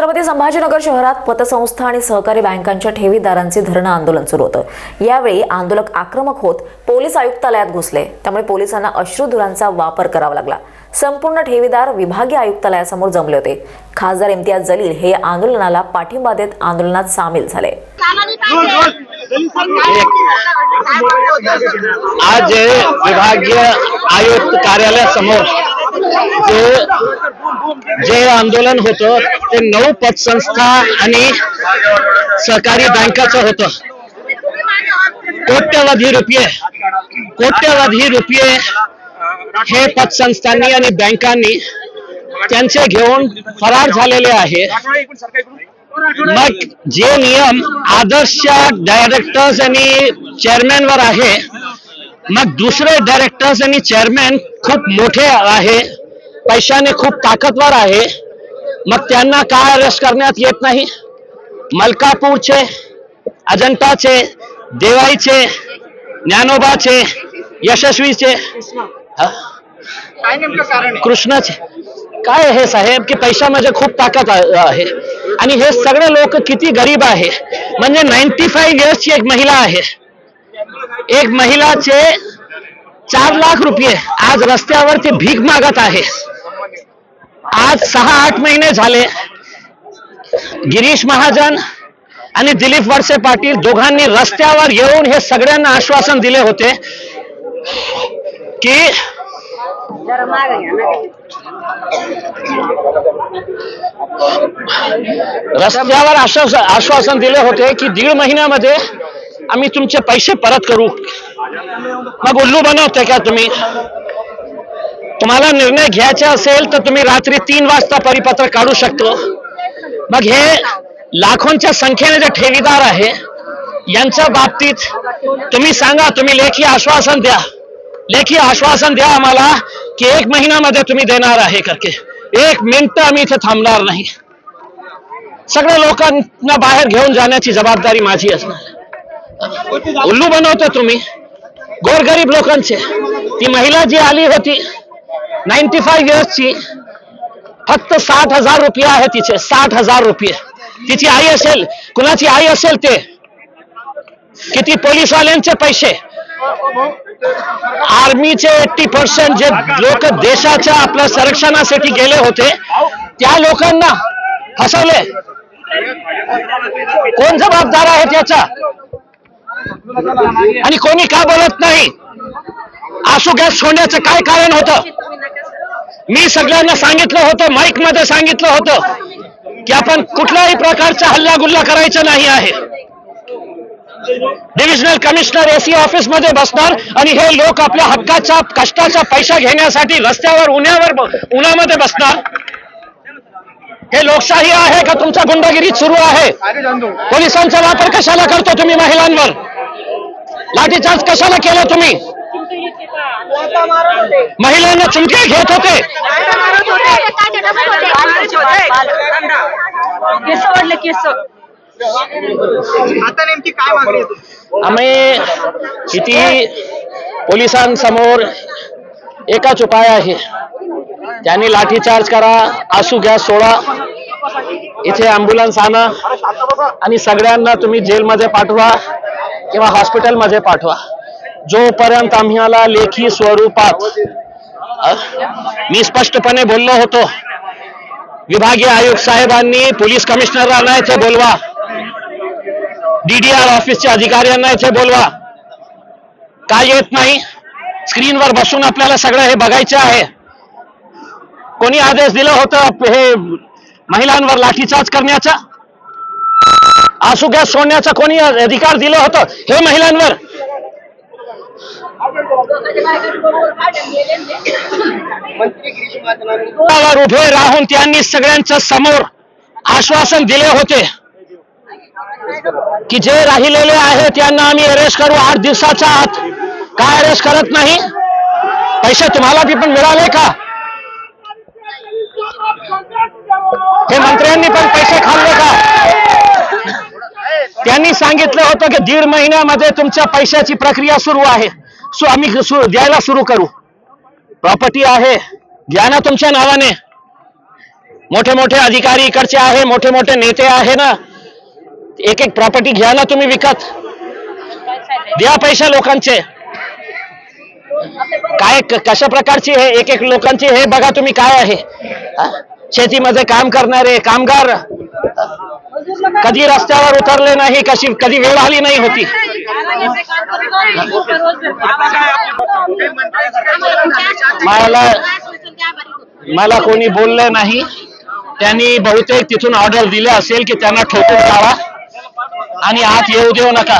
छत्रपती संभाजीनगर शहरात पतसंस्था आणि सहकारी बँकांच्या ठेवीदारांचे धरणं आंदोलन सुरू होतं. यावेळी आंदोलक आक्रमक होत पोलीस आयुक्तालयात घुसले. त्यामुळे पोलिसांना अश्रुधुरांचा वापर करावा लागला. संपूर्ण ठेवीदार विभागीय आयुक्तालयासमोर जमले होते. खासदार इम्तियाज जलील हे आंदोलनाला पाठिंबा देत आंदोलनात सामील झाले. आज विभागीय आयुक्त कार्यालयासमोर जे जे आंदोलन होतं ते नऊ पतसंस्था आणि सहकारी बँकाचं होतं. कोट्यवधी रुपये कोट्यवधी रुपये हे पतसंस्थांनी आणि बँकांनी त्यांचे घेऊन फरार झालेले आहे. मग जे नियम आदर्श डायरेक्टर्स आणि चेअरमॅनवर आहे मग दुसरे डायरेक्टर्स आणि चेअरमॅन खूप मोठे आहे. पैशाने खूप ताकदवर आहे. मग त्यांना काय अरेस्ट करण्यात येत नाही? मलकापूरचे अजंताचे देवाईचे ज्ञानोबाचे यशस्वीचे कृष्णाचे. काय हे साहेब की पैशामध्ये खूप ताकद आहे. आणि हे सगळे लोक किती गरीब आहे. म्हणजे नाईन्टी फाईव्ह इयर्सची एक महिला आहे. एक महिलाचे चार लाख रुपये आज रस्त्यावरती भीक मागत आहे. आज सहा आठ महिने झाले. गिरीश महाजन आणि दिलीप वळसे पाटील दोघांनी रस्त्यावर येऊन हे सगळ्यांना आश्वासन दिले होते की रस्त्यावर आश्वासन दिले होते की दीड महिन्यामध्ये आम्ही तुमचे पैसे परत करू. मग उल्लू बनवते का तुम्ही? तुम्हाला निर्णय घ्यायचा असेल तर तुम्ही रात्री तीन वाजता परिपत्र काढू शकतो. मग हे लाखोंच्या संख्येने जे ठेवीदार आहे यांच्या बाबतीत तुम्ही सांगा तुम्ही लेखी आश्वासन द्या. लेखी आश्वासन द्या आम्हाला की एक महिन्यामध्ये तुम्ही देणार आहे करके. एक मिनिट आम्ही इथे थांबणार नाही. सगळ्या लोकांना बाहेर घेऊन जाण्याची जबाबदारी माझी असणार. उल्लू बनवतो तुम्ही. गोरगरीब लोकांचे. ती महिला जी आली होती नाईन्टी फाईव्ह इयर्सची फक्त साठ हजार रुपये आहे तिचे साठ हजार रुपये. तिची आई असेल कुणाची आई असेल ते? किती पोलीसवाल्यांचे पैसे? आर्मीचे एट्टी पर्सेंट जे लोक देशाच्या आपल्या संरक्षणासाठी गेले होते त्या लोकांना फसवले. कोण जबाबदार आहे त्याचा? आणि कोणी का बोलत नाही? आसू गॅस सोडण्याचं काय कारण होतं? मी सगळ्यांना सांगितलं होतं माईकमध्ये सांगितलं होतं की आपण कुठल्याही प्रकारचा हल्ला गुल्ला करायचा नाही आहे. डिव्हिजनल कमिशनर एसी ऑफिसमध्ये बसणार आणि हे लोक आपल्या हक्काचा कष्टाचा पैसा घेण्यासाठी रस्त्यावर उन्हावर ब- उन्हामध्ये बसणार. हे लोकशाही आहे का? तुमचा गुंडगिरी सुरू आहे. पोलिसांचा वापर कशाला करतो तुम्ही महिलांवर? लाठीचार्ज कशाला केला तुम्ही? महिलांना चुमके घेत होते. आता नेमकी काय मागणी? आम्ही किती पोलिसांसमोर एकाच उपाय आहे. त्यांनी लाठीचार्ज करा आसू गॅस सोडा. इथे अँब्युलन्स आणा. आणि सगळ्यांना तुम्ही जेलमध्ये पाठवा. किंवा हॉस्पिटलमध्ये पाठवा. जोपर्यंत आम्हाला लेखी स्वरूपात मी स्पष्टपणे बोललो होतो. विभागीय आयुक्त साहेबांनी पोलीस कमिशनरांना इथे बोलवा. डीडीआर ऑफिसच्या अधिकाऱ्यांना इथे बोलवा. काय येत नाही? स्क्रीनवर बसून आपल्याला सगळं हे बघायचं आहे. कोणी आदेश दिला होता हे महिलांवर लाठीचार्ज करण्याचा? आसू गॅस सोडण्याचा कोणी अधिकार दिलं होतं हे महिलांवर? उभे राहून त्यांनी सगळ्यांच्या समोर आश्वासन दिले होते. की जे राहिलेले आहे त्यांना आम्ही अरेस्ट करू. आठ दिवसाच्या आत. काय अरेस्ट करत नाही? पैसे तुम्हाला बी पण मिळाले का? हे मंत्र्यांनी पण पैसे खाल्ले का? त्यांनी सांगितलं होतं की दीड महिन्यामध्ये तुमच्या पैशाची प्रक्रिया सुरू आहे. सो आम्ही द्यायला सुरू करू. प्रॉपर्टी आहे. घ्या ना तुमच्या नावाने. मोठे मोठे अधिकारी इकडचे आहे मोठे मोठे नेते आहे ना. एक एक प्रॉपर्टी घ्या ना तुम्ही विकत. द्या पैसे लोकांचे. काय कशा प्रकारची हे एक एक लोकांची हे बघा तुम्ही काय आहे. शेतीमध्ये काम करणारे कामगार. कधी रस्त्यावर उतरले नाही कशी कधी वेळ आली नाही होती. मला मला कोणी बोललं नाही. त्यांनी बहुतेक तिथून ऑर्डर दिले असेल की त्यांना ठोकून जावा. आणि आत येऊ देऊ नका.